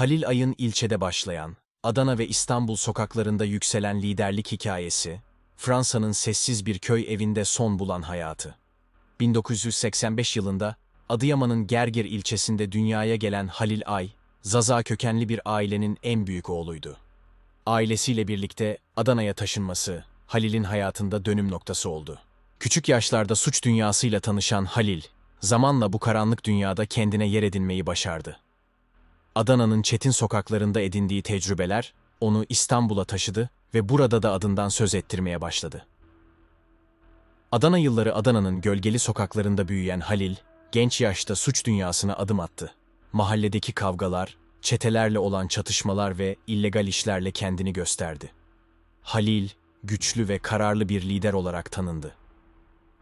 Halil Ay'ın ilçede başlayan, Adana ve İstanbul sokaklarında yükselen liderlik hikayesi, Fransa'nın sessiz bir köy evinde son bulan hayatı. 1985 yılında Adıyaman'ın Gerger ilçesinde dünyaya gelen Halil Ay, Zaza kökenli bir ailenin en büyük oğluydu. Ailesiyle birlikte Adana'ya taşınması, Halil'in hayatında dönüm noktası oldu. Küçük yaşlarda suç dünyasıyla tanışan Halil, zamanla bu karanlık dünyada kendine yer edinmeyi başardı. Adana'nın çetin sokaklarında edindiği tecrübeler onu İstanbul'a taşıdı ve burada da adından söz ettirmeye başladı. Adana yılları Adana'nın gölgeli sokaklarında büyüyen Halil, genç yaşta suç dünyasına adım attı. Mahalledeki kavgalar, çetelerle olan çatışmalar ve illegal işlerle kendini gösterdi. Halil, güçlü ve kararlı bir lider olarak tanındı.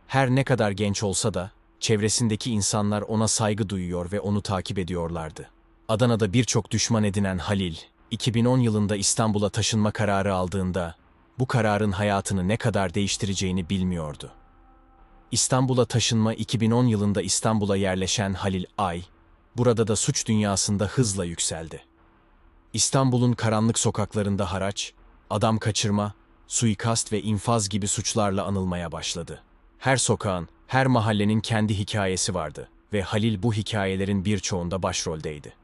Her ne kadar genç olsa da, çevresindeki insanlar ona saygı duyuyor ve onu takip ediyorlardı. Adana'da birçok düşman edinen Halil, 2010 yılında İstanbul'a taşınma kararı aldığında, bu kararın hayatını ne kadar değiştireceğini bilmiyordu. İstanbul'a taşınma 2010 yılında İstanbul'a yerleşen Halil Ay, burada da suç dünyasında hızla yükseldi. İstanbul'un karanlık sokaklarında haraç, adam kaçırma, suikast ve infaz gibi suçlarla anılmaya başladı. Her sokağın, her mahallenin kendi hikayesi vardı ve Halil bu hikayelerin birçoğunda başroldeydi.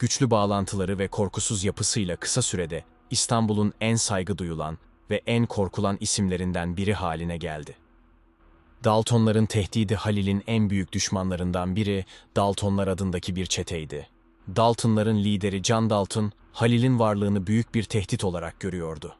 Güçlü bağlantıları ve korkusuz yapısıyla kısa sürede İstanbul'un en saygı duyulan ve en korkulan isimlerinden biri haline geldi. Daltonların tehdidi Halil'in en büyük düşmanlarından biri Daltonlar adındaki bir çeteydi. Daltonların lideri John Dalton, Halil'in varlığını büyük bir tehdit olarak görüyordu.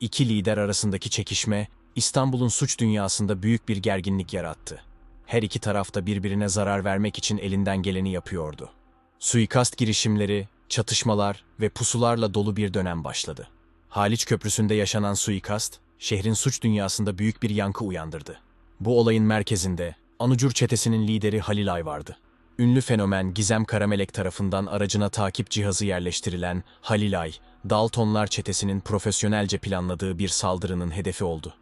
İki lider arasındaki çekişme, İstanbul'un suç dünyasında büyük bir gerginlik yarattı. Her iki taraf da birbirine zarar vermek için elinden geleni yapıyordu. Suikast girişimleri, çatışmalar ve pusularla dolu bir dönem başladı. Haliç Köprüsü'nde yaşanan suikast, şehrin suç dünyasında büyük bir yankı uyandırdı. Bu olayın merkezinde Anucur çetesinin lideri Halil Ay vardı. Ünlü fenomen Gizem Karamelek tarafından aracına takip cihazı yerleştirilen Halil Ay, Daltonlar çetesinin profesyonelce planladığı bir saldırının hedefi oldu.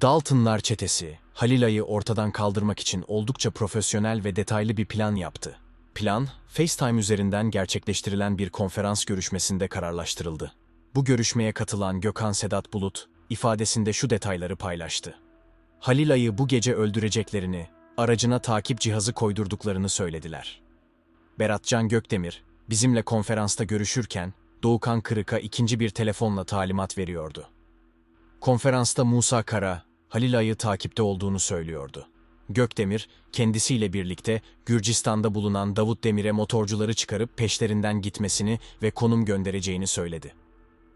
Daltonlar çetesi, Halil Ay'ı ortadan kaldırmak için oldukça profesyonel ve detaylı bir plan yaptı. Plan, FaceTime üzerinden gerçekleştirilen bir konferans görüşmesinde kararlaştırıldı. Bu görüşmeye katılan Gökhan Sedat Bulut, ifadesinde şu detayları paylaştı. Halil Ay'ı bu gece öldüreceklerini, aracına takip cihazı koydurduklarını söylediler. Beratcan Gökdemir, bizimle konferansta görüşürken, Doğukan Kırık'a ikinci bir telefonla talimat veriyordu. Konferansta Musa Kara, Halil Ay'ı takipte olduğunu söylüyordu. Gökdemir, kendisiyle birlikte Gürcistan'da bulunan Davut Demir'e motorcuları çıkarıp peşlerinden gitmesini ve konum göndereceğini söyledi.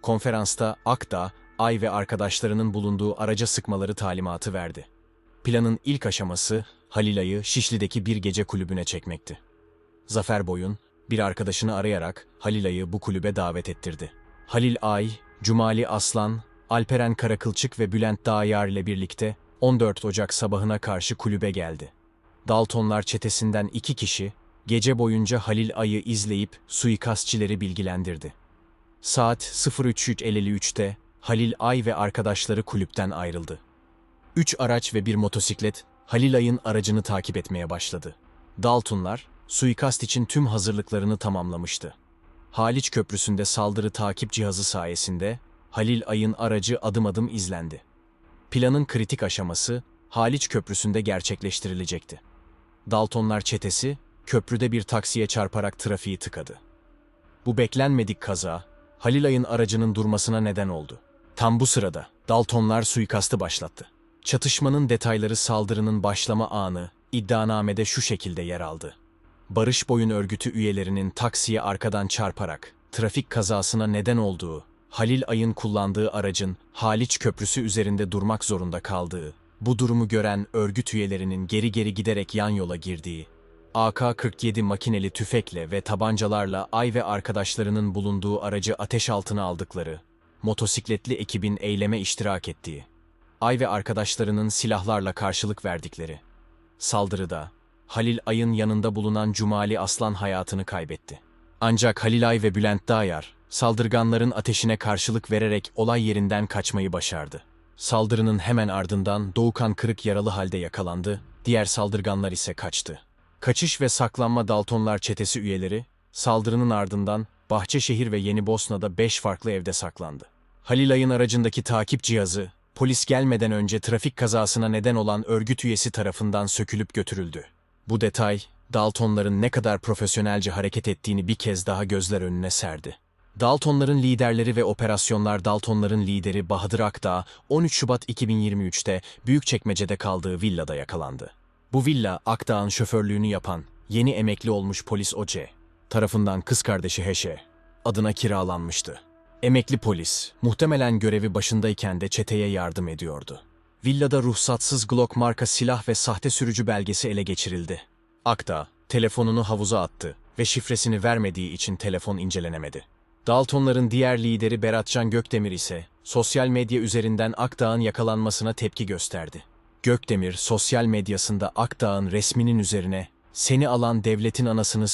Konferansta Akdağ, Ay ve arkadaşlarının bulunduğu araca sıkmaları talimatı verdi. Planın ilk aşaması Halil Ay'ı Şişli'deki bir gece kulübüne çekmekti. Zafer Boyun, bir arkadaşını arayarak Halil Ay'ı bu kulübe davet ettirdi. Halil Ay, Cumali Aslan, Alperen Karakılçık ve Bülent Dağyar ile birlikte 14 Ocak sabahına karşı kulübe geldi. Daltonlar çetesinden iki kişi gece boyunca Halil Ay'ı izleyip suikastçileri bilgilendirdi. Saat 03.53'te Halil Ay ve arkadaşları kulüpten ayrıldı. Üç araç ve bir motosiklet Halil Ay'ın aracını takip etmeye başladı. Daltonlar, suikast için tüm hazırlıklarını tamamlamıştı. Haliç Köprüsü'nde saldırı takip cihazı sayesinde Halil Ay'ın aracı adım adım izlendi. Planın kritik aşaması Haliç Köprüsü'nde gerçekleştirilecekti. Daltonlar çetesi köprüde bir taksiye çarparak trafiği tıkadı. Bu beklenmedik kaza Halil Ay'ın aracının durmasına neden oldu. Tam bu sırada Daltonlar suikastı başlattı. Çatışmanın detayları saldırının başlama anı iddianamede şu şekilde yer aldı. Barış Boyun örgütü üyelerinin taksiye arkadan çarparak trafik kazasına neden olduğu, Halil Ay'ın kullandığı aracın Haliç Köprüsü üzerinde durmak zorunda kaldığı, bu durumu gören örgüt üyelerinin geri geri giderek yan yola girdiği, AK-47 makineli tüfekle ve tabancalarla Ay ve arkadaşlarının bulunduğu aracı ateş altına aldıkları, motosikletli ekibin eyleme iştirak ettiği, Ay ve arkadaşlarının silahlarla karşılık verdikleri, saldırıda Halil Ay'ın yanında bulunan Cumali Aslan hayatını kaybetti. Ancak Halil Ay ve Bülent Dağyar, saldırganların ateşine karşılık vererek olay yerinden kaçmayı başardı. Saldırının hemen ardından Doğukan kırık yaralı halde yakalandı, diğer saldırganlar ise kaçtı. Kaçış ve saklanma Daltonlar çetesi üyeleri, Saldırının ardından Bahçeşehir ve Yeni Bosna'da 5 farklı evde saklandı. Halil Ay'ın aracındaki takip cihazı, polis gelmeden önce trafik kazasına neden olan örgüt üyesi tarafından sökülüp götürüldü. Bu detay, Daltonların ne kadar profesyonelce hareket ettiğini bir kez daha gözler önüne serdi. Daltonların liderleri ve operasyonlar Daltonların lideri Bahadır Akdağ 13 Şubat 2023'te Büyükçekmece'de kaldığı villada yakalandı. Bu villa Akdağ'ın şoförlüğünü yapan yeni emekli olmuş polis Oce tarafından kız kardeşi Heşe adına kiralanmıştı. Emekli polis muhtemelen görevi başındayken de çeteye yardım ediyordu. Villada ruhsatsız Glock marka silah ve sahte sürücü belgesi ele geçirildi. Akta telefonunu havuza attı ve şifresini vermediği için telefon incelenemedi. Daltonların diğer lideri Beratcan Gökdemir ise sosyal medya üzerinden Akdağ'ın yakalanmasına tepki gösterdi. Gökdemir sosyal medyasında Akdağ'ın resminin üzerine seni alan devletin anasını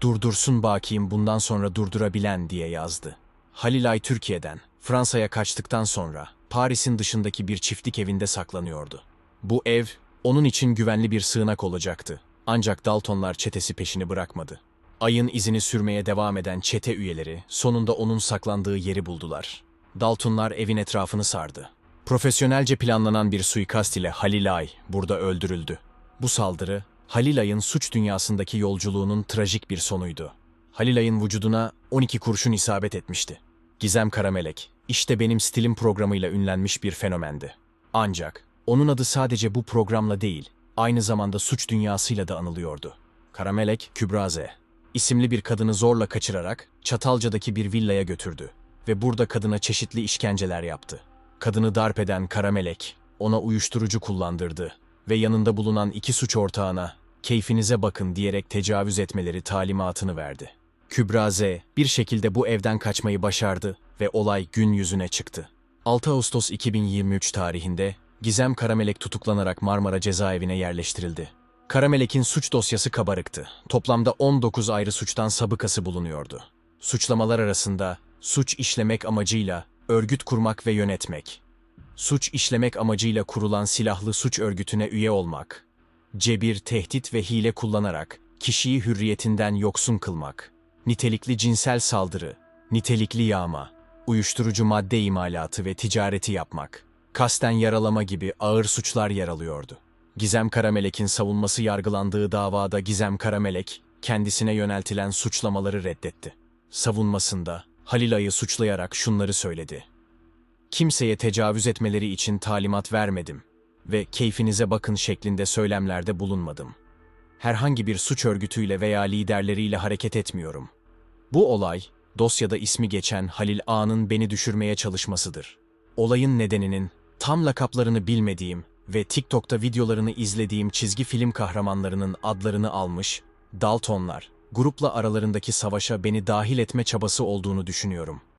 durdursun bakayım bundan sonra durdurabilen diye yazdı. Halilay Türkiye'den Fransa'ya kaçtıktan sonra Paris'in dışındaki bir çiftlik evinde saklanıyordu. Bu ev onun için güvenli bir sığınak olacaktı. Ancak Daltonlar çetesi peşini bırakmadı. Ayın izini sürmeye devam eden çete üyeleri sonunda onun saklandığı yeri buldular. Daltonlar evin etrafını sardı. Profesyonelce planlanan bir suikast ile Halil Ay burada öldürüldü. Bu saldırı Halil Ay'ın suç dünyasındaki yolculuğunun trajik bir sonuydu. Halil Ay'ın vücuduna 12 kurşun isabet etmişti. Gizem Karamelek, işte benim stilim programıyla ünlenmiş bir fenomendi. Ancak onun adı sadece bu programla değil, aynı zamanda suç dünyasıyla da anılıyordu. Karamelek Kübra Z. isimli bir kadını zorla kaçırarak Çatalca'daki bir villaya götürdü ve burada kadına çeşitli işkenceler yaptı. Kadını darp eden Karamelek ona uyuşturucu kullandırdı ve yanında bulunan iki suç ortağına keyfinize bakın diyerek tecavüz etmeleri talimatını verdi. Kübra Z bir şekilde bu evden kaçmayı başardı ve olay gün yüzüne çıktı. 6 Ağustos 2023 tarihinde Gizem Karamelek tutuklanarak Marmara cezaevine yerleştirildi. Karamelek'in suç dosyası kabarıktı. Toplamda 19 ayrı suçtan sabıkası bulunuyordu. Suçlamalar arasında suç işlemek amacıyla örgüt kurmak ve yönetmek, suç işlemek amacıyla kurulan silahlı suç örgütüne üye olmak, cebir, tehdit ve hile kullanarak kişiyi hürriyetinden yoksun kılmak, nitelikli cinsel saldırı, nitelikli yağma, uyuşturucu madde imalatı ve ticareti yapmak, kasten yaralama gibi ağır suçlar yer alıyordu. Gizem Karamelek'in savunması yargılandığı davada Gizem Karamelek, kendisine yöneltilen suçlamaları reddetti. Savunmasında Halil Ay'ı suçlayarak şunları söyledi. Kimseye tecavüz etmeleri için talimat vermedim ve keyfinize bakın şeklinde söylemlerde bulunmadım. Herhangi bir suç örgütüyle veya liderleriyle hareket etmiyorum. Bu olay, dosyada ismi geçen Halil A'nın beni düşürmeye çalışmasıdır. Olayın nedeninin tam lakaplarını bilmediğim ve TikTok'ta videolarını izlediğim çizgi film kahramanlarının adlarını almış, Daltonlar, grupla aralarındaki savaşa beni dahil etme çabası olduğunu düşünüyorum.